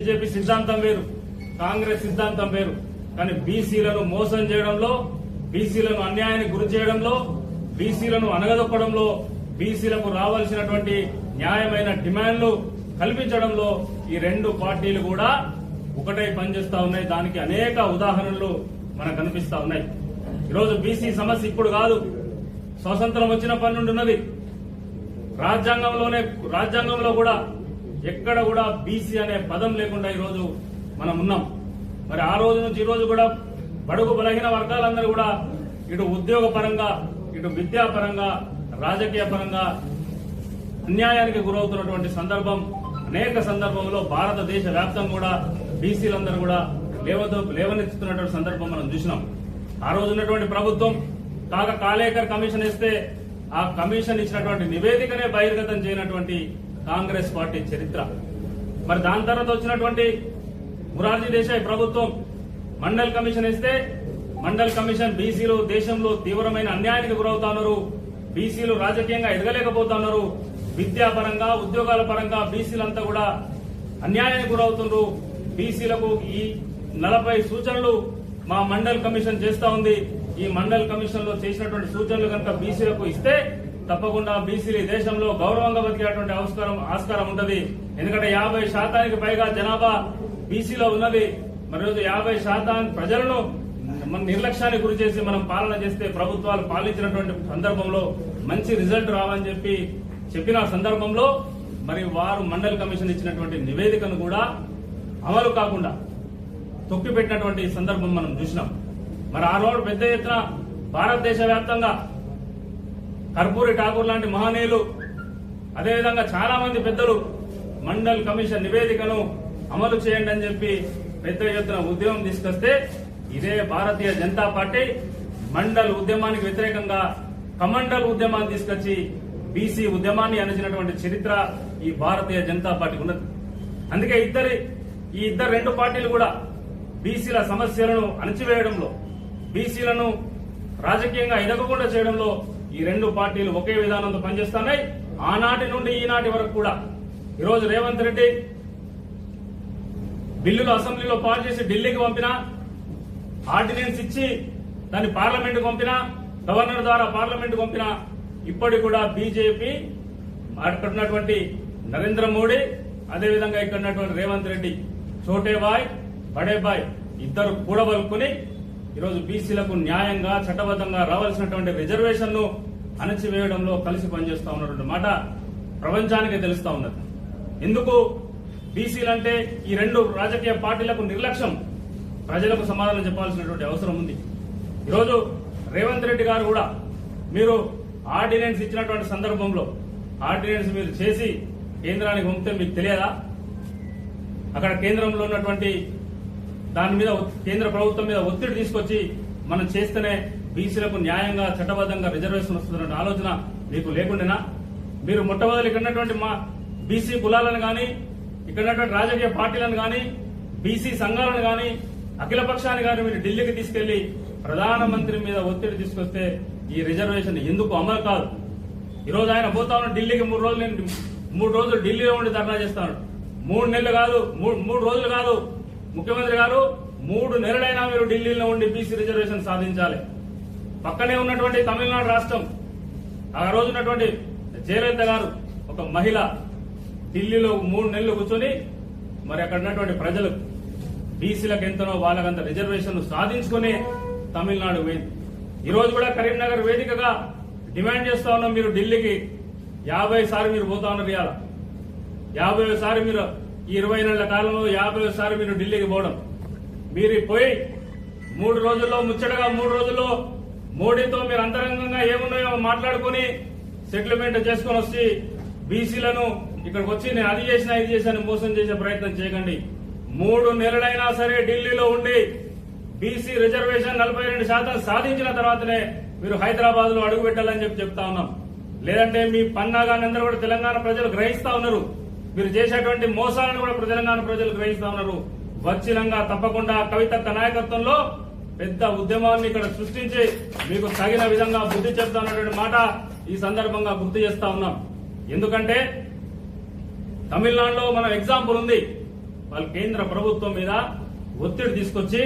BJP సిద్ధాంతం వేరు కాంగ్రెస్ సిద్ధాంతం వేరు. కానీ బీసీలను మోసం చేయడంలో బీసీలను అన్యాయానికి గురి చేయడంలో బీసీలను అనగదొక్కడంలో బీసీలకు రావాల్సినటువంటి న్యాయమైన డిమాండ్లు కల్పించడంలో ఈ రెండు పార్టీలు కూడా ఒకటై పనిచేస్తా ఉన్నాయి. దానికి అనేక ఉదాహరణలు మనకు కనిపిస్తా ఉన్నాయి. ఈరోజు బీసీ సమస్య ఇప్పుడు కాదు. స్వతంత్రం వచ్చినప్పటి నుండి ఉన్నది రాజ్యాంగంలోనే రాజ్యాంగంలో కూడా ఎక్కడ కూడా బీసీ అనే పదం లేకుండా ఈరోజు మనం ఉన్నాం. మరి ఆ రోజు నుంచి ఈ రోజు కూడా బడుగు బలహీన వర్గాలందరూ కూడా ఇటు ఉద్యోగ పరంగా ఇటు విద్యాపరంగా రాజకీయ పరంగా అన్యాయానికి గురవుతున్నటువంటి సందర్భం అనేక సందర్భంలో భారతదేశ వ్యాప్తం కూడా బీసీలందరూ కూడా లేవతో లేవనెత్తుతున్నటువంటి సందర్భం మనం చూసినాం. ఆ రోజు ఉన్నటువంటి ప్రభుత్వం కాక కాలేకర్ కమిషన్ ఇస్తే ఆ కమిషన్ ఇచ్చినటువంటి నివేదికనే బహిర్గతం చేయనటువంటి కాంగ్రెస్ పార్టీ చరిత్ర. మరి దాని తర్వాత వచ్చినటువంటి మురార్జీ దేశాయ్ ప్రభుత్వం మండల్ కమిషన్ ఇస్తే మండల్ కమిషన్ బీసీలు దేశంలో తీవ్రమైన అన్యాయానికి గురవుతున్నారు. బీసీలు రాజకీయంగా ఎదగలేకపోతున్నారు. విద్యాపరంగా ఉద్యోగాల పరంగా బీసీలంతా కూడా అన్యాయానికి గురవుతున్నారు బీసీలకు ఈ నలభై సూచనలు మా మండల్ కమిషన్ చేస్తా ఉంది. ఈ మండల్ కమిషన్లో చేసినటువంటి సూచనలు కనుక బీసీలకు ఇస్తే తప్పకుండా బీసీలు దేశంలో గౌరవంగా బతికేటువంటి ఆస్కారం ఆస్కారం ఉంటది. ఎందుకంటే యాభై శాతానికి పైగా జనాభా బీసీలో ఉన్నది. మరి రోజు యాభై శాతం ప్రజలను మన నిర్లక్ష్యానికి గురి చేసి మనం పాలన చేస్తే ప్రభుత్వాలు పాలించినటువంటి సందర్భంలో మంచి రిజల్ట్ రావని చెప్పి చెప్పిన సందర్భంలో మరి వారు మండల్ కమిషన్ ఇచ్చినటువంటి నివేదికను కూడా అమలు కాకుండా తొక్కిపెట్టినటువంటి సందర్భం మనం చూసినాం. మరి ఆ రోజు పెద్ద ఎత్తున భారతదేశ వ్యాప్తంగా కర్పూరి ఠాకూర్ లాంటి మహనీయులు అదేవిధంగా చాలా మంది పెద్దలు మండల్ కమిషన్ నివేదికను అమలు చేయండి అని చెప్పి పెద్ద ఎత్తున ఉద్యమం తీసుకొస్తే ఇదే భారతీయ జనతా పార్టీ మండల్ ఉద్యమానికి వ్యతిరేకంగా కమండల్ ఉద్యమాన్ని తీసుకొచ్చి బీసీ ఉద్యమాన్ని అణచినటువంటి చరిత్ర ఈ భారతీయ జనతా పార్టీకి ఉన్నది. అందుకే ఇద్దరి ఈ ఇద్దరు రెండు పార్టీలు కూడా బీసీల సమస్యలను అణచివేయడంలో బీసీలను రాజకీయంగా ఎదగకుండా చేయడంలో ఈ రెండు పార్టీలు ఒకే విధానంతో పనిచేస్తున్నాయి. ఆనాటి నుండి ఈనాటి వరకు కూడా. ఈరోజు రేవంత్ రెడ్డి బిల్లులు అసెంబ్లీలో పాస్ చేసి ఢిల్లీకి పంపినా ఆర్డినెన్స్ ఇచ్చి దాన్ని పార్లమెంట్ పంపినా గవర్నర్ ద్వారా పార్లమెంట్ పంపినా ఇప్పటికి కూడా బీజేపీ అక్కడ ఉన్నటువంటి నరేంద్ర మోడీ అదేవిధంగా ఇక్కడ ఉన్నటువంటి రేవంత్ రెడ్డి చోటే బాయ్ బడే బాయ్ ఇద్దరు కూడబలుకుని ఈరోజు బీసీలకు న్యాయంగా చట్టబద్ధంగా రావాల్సినటువంటి రిజర్వేషన్ను అణచివేయడంలో కలిసి పనిచేస్తా ఉన్నటువంటి మాట ప్రపంచానికి తెలుస్తా ఉన్నది. ఎందుకు? బీసీలంటే ఈ రెండు రాజకీయ పార్టీలకు నిర్లక్ష్యం. ప్రజలకు సమాధానం చెప్పాల్సినటువంటి అవసరం ఉంది. ఈరోజు రేవంత్ రెడ్డి గారు కూడా మీరు ఆర్డినెన్స్ ఇచ్చినటువంటి సందర్భంలో ఆర్డినెన్స్ మీరు చేసి కేంద్రానికి పంపితే మీకు తెలియదా? అక్కడ కేంద్రంలో ఉన్నటువంటి దాని మీద కేంద్ర ప్రభుత్వం మీద ఒత్తిడి తీసుకొచ్చి మనం చేస్తేనే బీసీలకు న్యాయంగా చట్టబద్ధంగా రిజర్వేషన్ వస్తుందన్న ఆలోచన మీకు లేకుండానా? మీరు మొట్టమొదటి ఇక్కడ ఉన్నటువంటి మా బీసీ కులాలను గాని ఇక్కడ రాజకీయ పార్టీలను గాని బీసీ సంఘాలను గాని అఖిల పక్షాన్ని గాని మీరు ఢిల్లీకి తీసుకెళ్ళి ప్రధానమంత్రి మీద ఒత్తిడి తీసుకొస్తే ఈ రిజర్వేషన్ ఎందుకు అమలు కాదు? ఈరోజు ఆయన పోతా ఉన్న ఢిల్లీకి మూడు రోజులు మూడు రోజులు ఢిల్లీలో ఉండి ధర్నా చేస్తాను మూడు నెలలు కాదు మూడు మూడు రోజులు కాదు ముఖ్యమంత్రి గారు మూడు నెలలైనా మీరు ఢిల్లీలో ఉండి బీసీ రిజర్వేషన్ సాధించాలి. పక్కనే ఉన్నటువంటి తమిళనాడు రాష్ట్రం ఆ రోజు ఉన్నటువంటి జయలలిత గారు ఒక మహిళ ఢిల్లీలో మూడు నెలలు కూర్చొని మరి అక్కడ ఉన్నటువంటి ప్రజలు బీసీలకు ఎంతనో వాళ్ళకంత రిజర్వేషన్ సాధించుకుని తమిళనాడు పోయింది ఈ రోజు కూడా కరీంనగర్ వేదికగా డిమాండ్ చేస్తా ఉన్నాం మీరు ఢిల్లీకి. యాభై సార్లు మీరు పోతా ఉన్నారు ఇవాళ. యాభై సారి మీరు ఈ ఇరవై నెలల కాలంలో యాభై సార్లు మీరు ఢిల్లీకి పోవడం. మీరు పోయి మూడు రోజుల్లో ముచ్చటగా మూడు రోజుల్లో మోడీతో మీరు అంతరంగంగా ఏమున్నాయో మాట్లాడుకుని సెటిల్మెంట్ చేసుకొని వచ్చి బీసీలను ఇక్కడికి వచ్చి నేను అది చేసినా ఇది చేశాను మోసం చేసే ప్రయత్నం చేయకండి. మూడు నెలలైనా సరే ఢిల్లీలో ఉండి బీసీ రిజర్వేషన్ నలభై రెండు శాతం సాధించిన తర్వాతనే మీరు హైదరాబాద్లో అడుగు పెట్టాలని చెప్పి చెప్తా ఉన్నాం. లేదంటే మీ పన్నాగాన్ని అందరూ కూడా తెలంగాణ ప్రజలు గ్రహిస్తా ఉన్నారు. మీరు చేసేటువంటి మోసాలను కూడా తెలంగాణ ప్రజలు గ్రహిస్తా ఉన్నారు. వచ్చినంగా తప్పకుండా కవితక్క నాయకత్వంలో పెద్ద ఉద్యమాన్ని ఇక్కడ సృష్టించి మీకు తగిన విధంగా బుద్ధి చెప్తా ఉన్నటువంటి మాట ఈ సందర్భంగా గుర్తు చేస్తా ఉన్నాం. ఎందుకంటే తమిళనాడులో మన ఎగ్జాంపుల్ ఉంది. వాళ్ళు కేంద్ర ప్రభుత్వం మీద ఒత్తిడి తీసుకొచ్చి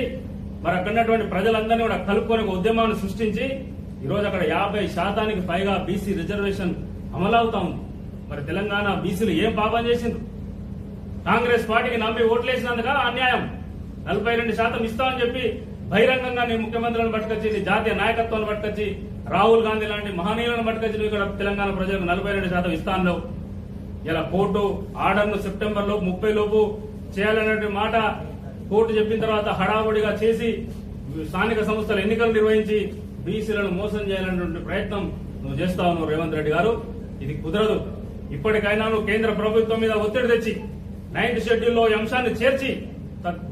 మరి అక్కడ ప్రజలందరినీ కూడా కలుపుకొని ఒక ఉద్యమాన్ని సృష్టించి ఈరోజు అక్కడ యాభై శాతానికి పైగా బీసీ రిజర్వేషన్ అమలవుతా ఉంది. మరి తెలంగాణ బీసీలు ఏం పాపం చేసిండ్రు? కాంగ్రెస్ పార్టీకి నమ్మి ఓట్లేసినందుక అన్యాయం? నలభై రెండు శాతం ఇస్తామని చెప్పి బహిరంగంగా నీ ముఖ్యమంత్రులను పట్టుకొచ్చి నీ జాతీయ నాయకత్వాన్ని పట్టుకొచ్చి రాహుల్ గాంధీ లాంటి మహనీయులను పట్టుకొచ్చి నువ్వు ఇక్కడ తెలంగాణ ప్రజలకు నలభై రెండు శాతం ఇస్తాను ఇలా కోర్టు ఆర్డర్ను సెప్టెంబర్ లోపు ముప్పై లోపు చేయాలనే మాట కోర్టు చెప్పిన తర్వాత హడావుడిగా చేసి స్థానిక సంస్థల ఎన్నికలు నిర్వహించి బీసీలను మోసం చేయాలనేటువంటి ప్రయత్నం నువ్వు చేస్తావు రేవంత్ రెడ్డి గారు. ఇది కుదరదు. ఇప్పటికైనా నువ్వు కేంద్ర ప్రభుత్వం మీద ఒత్తిడి తెచ్చి నైన్త్ షెడ్యూల్లో ఈ అంశాన్ని చేర్చి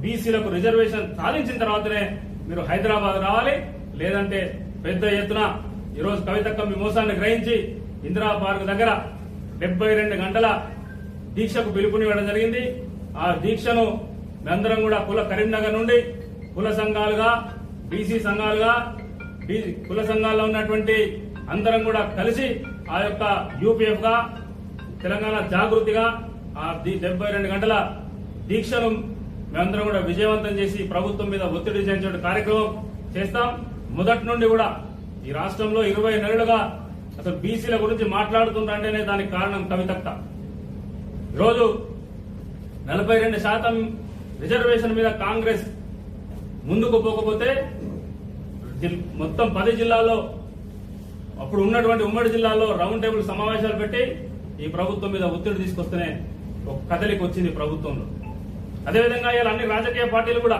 బీసీలకు రిజర్వేషన్ సాధించిన తర్వాతనే మీరు హైదరాబాద్ రావాలి. లేదంటే పెద్ద ఎత్తున ఈరోజు కవితక్క మీ మోసాన్ని గ్రహించి ఇందిరా పార్క్ దగ్గర డెబ్బై రెండు గంటల దీక్షకు పిలుపునివ్వడం జరిగింది. ఆ దీక్షను మేమందరం కూడా కుల కరీంనగర్ నుండి కుల సంఘాలుగా బీసీ సంఘాలుగా కుల సంఘాల్లో ఉన్నటువంటి అందరం కూడా కలిసి ఆ యొక్క యూపీఎఫ్గా తెలంగాణ జాగృతిగా ఆ డెబ్బై రెండు గంటల దీక్షను మేమందరం కూడా విజయవంతం చేసి ప్రభుత్వం మీద ఒత్తిడి చేయించే కార్యక్రమం చేస్తాం. మొదటి నుండి కూడా ఈ రాష్ట్రంలో ఇరవై నెలలుగా అసలు బీసీల గురించి మాట్లాడుతుందంటేనే దానికి కారణం కవితక్త. ఈరోజు నలభై రెండు శాతం రిజర్వేషన్ మీద కాంగ్రెస్ ముందుకు పోకపోతే మొత్తం పది జిల్లాల్లో అప్పుడు ఉన్నటువంటి ఉమ్మడి జిల్లాలో రౌండ్ టేబుల్ సమావేశాలు పెట్టి ఈ ప్రభుత్వం మీద ఒత్తిడి తీసుకొస్తేనే ఒక కదలికి వచ్చింది ప్రభుత్వంలో. అదేవిధంగా ఇలా అన్ని రాజకీయ పార్టీలు కూడా